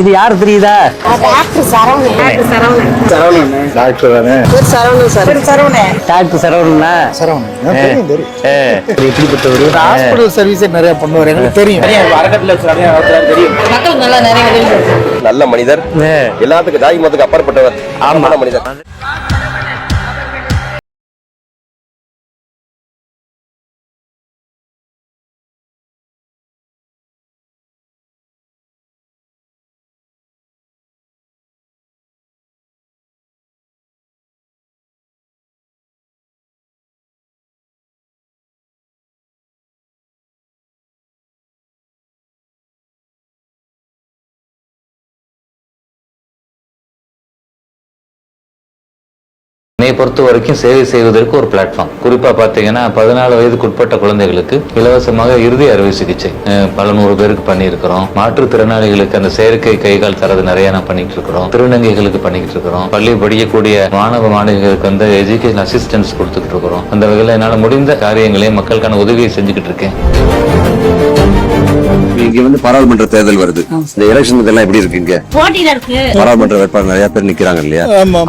இது யாரு தெரியுதா? Doctor Saravanan. Doctor Saravanan. Doctor தானே? பேர் சரவணன் சார் சரவணன். டாக்டர் சரவணா சரவணன். தெரியும் தெரியும். எப்படிப்பட்டவர்? ஹாஸ்பிட்டல் சர்வீஸே நிறைய பண்ணுவார். எனக்கு தெரியும். மக்கள் நல்லா நிறைய உதவி நல்ல மனிதர். எல்லாத்துக்கும் தாய் மதத்துக்கு அப்பாற்பட்டவர். ஆமான மனிதர். என்னை பொறுத்த வரைக்கும் சேவை செய்வதற்கு ஒரு பிளாட்ஃபார்ம் குறிப்பா பாத்தீங்கன்னா பதினாலு வயதுக்குட்பட்ட குழந்தைகளுக்கு இலவசமாக இறுதி அறுவை சிகிச்சை பல நூறு பேருக்கு பண்ணியிருக்கிறோம். மாற்றுத்திறனாளிகளுக்கு அந்த செயற்கை கைகால் தரது நிறைய நான் பண்ணிட்டு இருக்கிறோம் திருநங்கைகளுக்கு பண்ணிக்கிட்டு இருக்கிறோம் பள்ளி படிக்கக்கூடிய மாணவ மாணவிகளுக்கு வந்து எஜுகேஷன் அசிஸ்டன்ஸ் கொடுத்துக்கிட்டு இருக்கிறோம் அந்த வகையில் என்னால் முடிந்த காரியங்களை மக்களுக்கான உதவியை செஞ்சுக்கிட்டு இருக்கேன் இங்க வந்து பாராளுமன்ற தேர்தல் வருது. இந்த எலெக்ஷன் இதெல்லாம் எப்படி இருக்கு இங்க போட்டியில இருக்கு. பாராளுமன்ற வேட்பாளர் நிறைய பேர் நிக்கிறாங்க இல்லையா?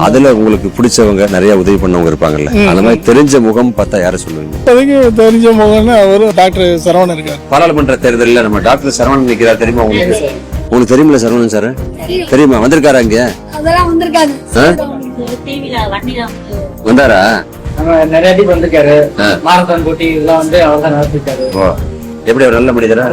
அதுல உங்களுக்கு பிடிச்சவங்க நிறைய உதவி பண்ணவங்க இருப்பாங்கல்ல. அந்த மாதிரி தெரிஞ்ச முகம் பார்த்தா யாரை சொல்லுவீங்க? அதுக்கு தெரிஞ்ச முகம்னா அவரு டாக்டர் சரவணன் இருக்கார். பாராளுமன்ற தேர்தலில் நம்ம டாக்டர் சரவணன் நிக்கிறார் தெரியுமா உங்களுக்கு? உங்களுக்கு தெரியுமில்ல சரவணன் சார்? தெரியுமா. வந்திருக்காரா இங்க? வந்தாரா? நிறைய வந்திருக்காரு. மாரத்தான் போட்டி இதெல்லாம் வந்து அவர் தான் நடத்திருக்காரு எப்படி அவர் நல்ல மனிதரா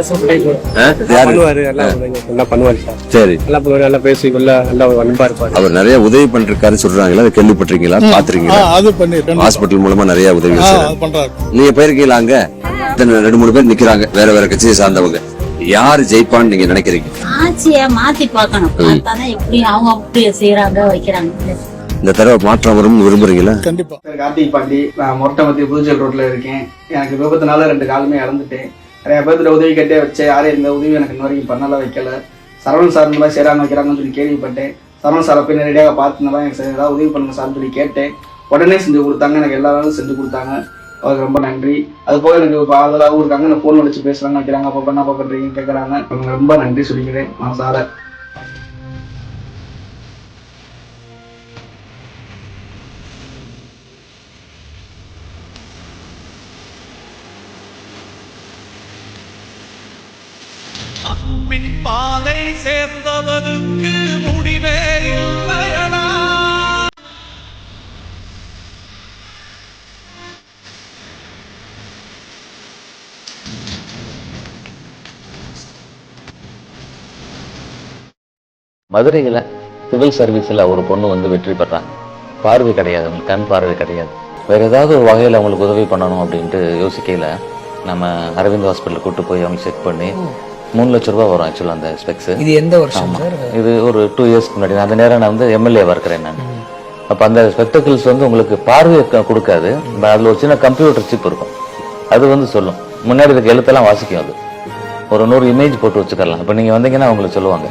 பண்ணுவாரு எல்லாம் நல்லா பண்ணுவாரு சார். சரி. நல்லா பண்ணுவாரு நல்லா பேசி நல்லா நல்லா அன்பா இருப்பாரு. அவர் நிறைய உதவி பண்ணிருக்காருன்னு சொல்றாங்களா அதை கேள்விப்பட்டிருக்கீங்களா? பாத்திருக்கீங்களா அது பண்ணிருக்கேன் ஹாஸ்பிட்டல் மூலமா நிறைய உதவி ஆ, செய்றாரு. அது பண்றாரு. நீங்க போயிருக்கீங்களா அங்க? ரெண்டு மூணு பேர் நிக்கிறாங்க வேற வேற கட்சியை சார்ந்தவங்க. யாரு ஜெயிப்பான்னு நீங்க நினைக்கிறீங்க? ஆட்சிய மாத்தி பார்க்கணும். எப்படி அவங்க அப்படி செய்யறாங்க வைக்கிறாங்க. இந்த தடவை மாற்றம் வரும்னு விரும்புறீங்களா? கண்டிப்பா. கார்த்திக் பாண்டி நான் மொட்டமத்தி புதுச்சேரி ரோட்ல இருக்கேன். எனக்கு விபத்துனால ரெண்டு காலுமே இழந்துட்டேன் நிறைய பேர்த்துல உதவி கேட்டே வச்சேன் யாரும் இந்த உதவி எனக்கு இன்ன வரைக்கும் பண்ணலாம் வைக்கல. சரவணன் சார் மூலம் சேராம வைக்கிறாங்கன்னு சொல்லி கேள்விப்பட்டேன். சரவணன் சாரை போய் நேரடியாக பார்த்துனால எனக்கு சரி, ஏதாவது உதவி பண்ணுங்க சார்னு சொல்லி கேட்டேன். உடனே செஞ்சு கொடுத்தாங்க எனக்கு எல்லா வேலையும் செஞ்சு கொடுத்தாங்க. அவருக்கு ரொம்ப நன்றி. அது போக எனக்கு இப்போ ஆதரவாகவும் இருக்காங்க நான் ஃபோன் அடிச்சு பேசுறாங்க வைக்கிறாங்க. அப்போ என்ன பண்ணுறீங்கன்னு கேட்குறாங்க ரொம்ப நன்றி சொல்லிக்கிறேன் நான் சாரை. அன்பின் பாதை சேர்ந்தவனுக்கு முடிவே இல்லையடா. மதுரையில் சிவில் சர்வீஸில் ஒரு பொண்ணு வந்து வெற்றி பெறாங்க பார்வை கிடையாது அவங்களுக்கு கண் பார்வை கிடையாது. வேறு ஏதாவது ஒரு வகையில் அவங்களுக்கு உதவி பண்ணணும் அப்படின்ட்டு யோசிக்கையில் நம்ம அரவிந்த் ஹாஸ்பிட்டல் கூப்பிட்டு போய் அவங்க செக் பண்ணி மூணு லட்ச ரூபா வரும் ஆக்சுவலாக அந்த ஸ்பெக்ஸ் இது எந்த வருஷம் இது ஒரு டூ இயர்ஸ்க்கு முன்னாடி. அந்த நேரம் நான் வந்து எம்எல்ஏவாக இருக்கிறேன் நான். அப்போ அந்த ஸ்பெக்டக்கிள்ஸ் வந்து உங்களுக்கு பார்வையை கொடுக்காது. அதுல ஒரு சின்ன கம்ப்யூட்டர் சிப் இருக்கும். அது வந்து சொல்லும். முன்னாடி இருக்க எழுத்தெல்லாம் வாசிக்கும் அது. ஒரு நூறு இமேஜ் போட்டு வச்சுக்கலாம் இப்போ நீங்கள் வந்தீங்கன்னா அவங்களுக்கு சொல்லுவாங்க.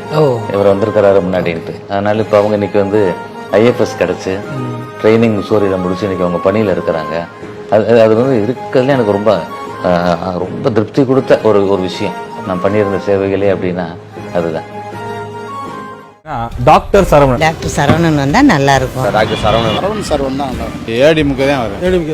இவர் வந்திருக்கிறாரு முன்னாடின்ட்டு. அதனால இப்போ அவங்க இன்னைக்கு வந்து ஐஎஃப்எஸ் கிடைச்சு ட்ரைனிங் சூரியனை முடிச்சு இன்னைக்கு அவங்க பணியில் இருக்கிறாங்க. அது அது வந்து இருக்கிறதுல எனக்கு ரொம்ப ரொம்ப திருப்தி கொடுத்த ஒரு ஒரு விஷயம். நான் பண்ணியிருந்த சேவைகளே அப்படின்னா அதுதான். டாக்டர் சரவணன். டாக்டர் சரவணன் வந்தா நல்லா இருக்கும் டாக்டர் சரவணன். சரவணன் சார் தான் ஏடிமுக தான் வரும்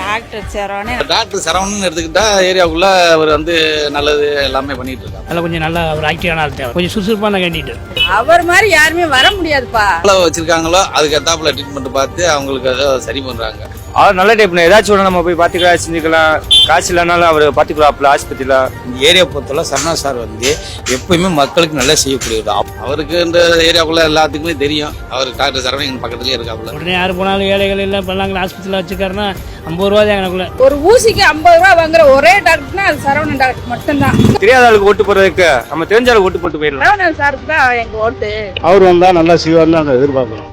டாக்டர் சரவணன். டாக்டர் சரவணன் எடுத்துக்கிட்டா ஏரியாவுக்குள்ள அவர் வந்து நல்லது எல்லாமே பண்ணிட்டு இருக்காங்க நல்லா கொஞ்சம் நல்லா ஒரு ஆக்டிவான ஆள் தேவை. கொஞ்சம் சுறுசுறுப்பான கேண்டிட்டு. அவர் மாதிரி யாருமே வர முடியாதுப்பா. எவ்வளவு வச்சிருக்காங்களோ அதுக்கு எத்தாப்புல ட்ரீட்மெண்ட் பார்த்து அவங்களுக்கு அதை சரி பண்றாங்க. அவர் நல்ல டைப் ஏதாச்சும் ஒன்று நம்ம போய் பார்த்துக்கலாம் செஞ்சுக்கலாம். காசு இல்லைனாலும் அவர் பார்த்துக்கலாம் ஆஸ்பத்திரியில். இந்த ஏரியா பொறுத்தவரை சரணா சார் வந்து எப்பயுமே மக்களுக்கு நல்லா செய்யக்கூடியவர் அவ- அவருக்கு இந்த ஏரியாவுக்குள்ள எல்லாத்துக்குமே தெரியும். அவர் டாக்டர் சரவணன் பக்கத்துலயே இருக்காப்புல. உடனே யார் போனாலும் ஏழைகள் இல்லை பண்ணாங்க ஆஸ்பத்திரியில் வச்சுக்காருன்னா ஐம்பது ரூபா தான் எனக்குள்ள. ஒரு ஊசிக்கு ஐம்பது ரூபா வாங்குற ஒரே டாக்டர்னா அது சரவணன் டாக்டர் மட்டும்தான். தெரியாத ஆளுக்கு ஓட்டு போடுறதுக்கு நம்ம தெரிஞ்ச ஆளுக்கு ஓட்டு போட்டு போயிடலாம். சரவணன் சாருக்கு தான் எங்க ஓட்டு. அவர் வந்தா நல்லா செய்வார்னு நாங்கள் எதிர்பார்க்கிறோம்.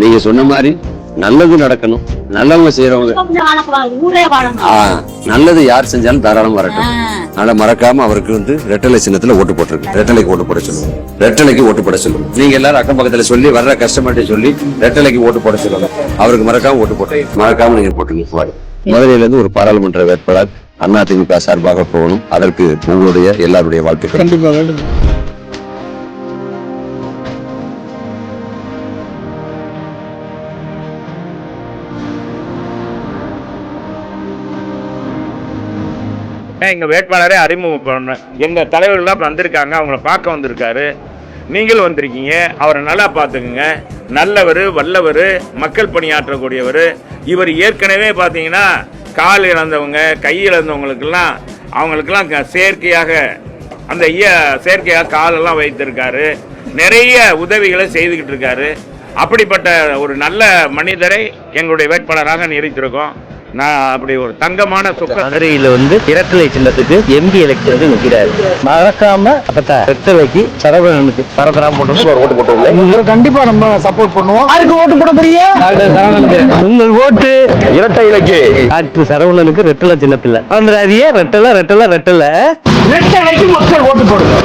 நீங்க சொன்ன மாதிரி நல்லது நடக்கணும். நல்லவங்க செய்யறவங்க நல்லது யார் செஞ்சாலும் தாராளம் வரட்டும். அதனால மறக்காம அவருக்கு வந்து ரெட்டலை சின்னத்துல ஓட்டு போட்டிருக்கு. ரெட்டலைக்கு ஓட்டு போட சொல்லுங்க. ரெட்டலைக்கு ஓட்டு போட சொல்லுங்க. நீங்க எல்லாரும் அக்கம் பக்கத்துல சொல்லி வர்ற கஸ்டமர்கிட்ட சொல்லி ரெட்டலைக்கு ஓட்டு போட சொல்லுங்க. அவருக்கு மறக்காம ஓட்டு போட்டு மறக்காம நீங்க போட்டுங்க மதுரையில இருந்து ஒரு பாராளுமன்ற வேட்பாளர் அதிமுக சார்பாக போகணும். அதற்கு உங்களுடைய எல்லாருடைய வாழ்த்துக்கள். கண்டிப்பா ஏன் எங்கள் வேட்பாளரே அறிமுகம் பண்ணேன் எங்கள் தலைவர்கள்லாம் வந்திருக்காங்க அவங்கள பார்க்க வந்திருக்காரு. நீங்களும் வந்திருக்கீங்க அவரை நல்லா பார்த்துக்குங்க. நல்லவர் வல்லவர் மக்கள் பணியாற்றக்கூடியவர். இவர் ஏற்கனவே பார்த்தீங்கன்னா கால் இழந்தவங்க கை இழந்தவங்களுக்கெல்லாம் அவங்களுக்கெல்லாம் க- செயற்கையாக அந்த ஐய செயற்கையாக காலெல்லாம் வைத்திருக்காரு. நிறைய உதவிகளை செய்துக்கிட்டு இருக்காரு. அப்படிப்பட்ட ஒரு நல்ல மனிதரை எங்களுடைய வேட்பாளராக நிறுத்திருக்கோம் நான் அப்படி ஒரு தங்கமான சொக்க மதுரையில வந்து இரட்டலை சின்னத்துக்கு எம்பி எலெக்ஷனுக்கு நிக்கிறாரு. மறக்காம ரெட்டலைக்கு சரவணனுக்கு பரபரா போட்டு ஓட்டு போட்டு கண்டிப்பா நம்ம சப்போர்ட் பண்ணுவோம். அதுக்கு ஓட்டு போட போறீங்க உங்கள் ஓட்டு. இரட்டை இலக்கு டாக்டர் சரவணனுக்கு ரெட்டலை சின்னத்துல வந்துடாதியே ரெட்டலை ரெட்டலை ரெட்டலை. ரெட்டலைக்கு மக்கள் ஓட்டு போடுங்க.